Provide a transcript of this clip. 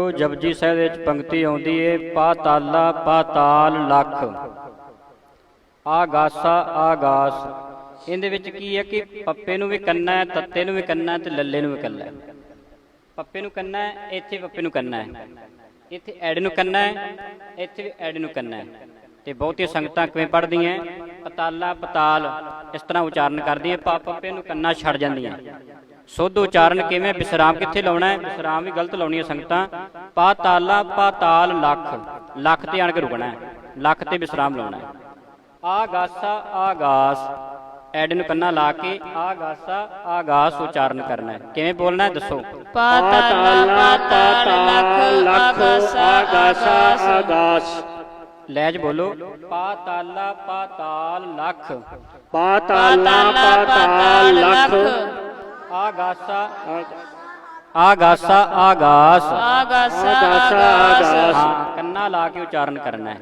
ਉਹ ਜਪਜੀ ਸਾਹਿਬ ਵਿੱਚ ਪੰਕਤੀ ਆਉਂਦੀ ਏ ਪਾਤਾਲਾ ਪਾਤਾਲ ਲੱਖ। ਆਗਾਸਾ ਆਗਾਸ ਇਹਦੇ ਵਿੱਚ ਕੀ ਹੈ ਕਿ ਪੱਪੇ ਨੂੰ ਵੀ ਕੰਨਾ ਹੈ, ਤੱਤੇ ਨੂੰ ਵੀ ਕੰਨਾ ਹੈ ਤੇ ਲੱਲੇ ਨੂੰ ਵੀ ਕੰਨਾ ਹੈ। ਪੱਪੇ ਨੂੰ ਕੰਨਾ ਹੈ, ਇੱਥੇ ਪੱਪੇ ਨੂੰ ਕੰਨਾ ਹੈ। ਇੱਥੇ ਐਡ ਨੂੰ ਕੰਨਾ ਹੈ, ਇੱਥੇ ਵੀ ਐਡ ਨੂੰ ਕੰਨਾ ਹੈ। ਤੇ ਬਹੁਤੀਆਂ ਸੰਗਤਾਂ ਕਿਵੇਂ ਪੜ੍ਹਦੀਆਂ ਪਤਾਲਾ, ਪਤਾਲ, ਇਸ ਤਰ੍ਹਾਂ ਉਚਾਰਨ ਕਰਦੀਆਂ, ਪਾ ਪੱਪੇ ਨੂੰ ਕੰਨਾ ਛੱਡ ਜਾਂਦੀਆਂ। ਸੁੱਧ ਉਚਾਰਨ ਕਿਵੇਂ ਵਿਸਰਾਮ ਕਿੱਥੇ ਲਾਉਣਾ ਹੈ? ਵਿਸਰਾਮ ਵੀ ਗਲਤ ਲਾਉਣੀ ਹੈ ਸੰਗਤਾਂ। ਪਾਤਾਲਾ ਪਾਤਾਲ ਲੱਖ। ਲੱਖ ਤੇ ਆਣ ਕੇ ਰੁਕਣਾ ਹੈ। ਲੱਖ ਤੇ ਵਿਸਰਾਮ ਲਾਉਣਾ ਹੈ। ਆਗਾਸਾ ਆਗਾਸ ਐਡ ਨੂੰ ਕੰਨਾ ਲਾ ਕੇ ਆਗਾਸਾ ਆਗਾਸ ਉਚਾਰਨ ਕਰਨਾ ਹੈ। ਕਿਵੇਂ ਬੋਲਣਾ ਹੈ? ਦੱਸੋ। ਪਾਤਾਲਾ ਪਾਤਾਲ ਲੱਖ ਆਗਾਸਾ ਆਗਾਸ ਲੈਜ ਬੋਲੋ। ਪਾਤਾਲਾ ਪਾਤਾਲ ਲੱਖ। ਪਾਤਾਲਾ ਪਾਤਾਲ ਲੱਖ। ਆਗਾਸਾ ਆਗਾਸ ਆਗਾਸਾ। ਆਗਾਸਾ ਆਗਾਸ ਹਾਂ ਕੰਨਾ ਲਾ ਕੇ ਉਚਾਰਨ ਕਰਨਾ ਹੈ।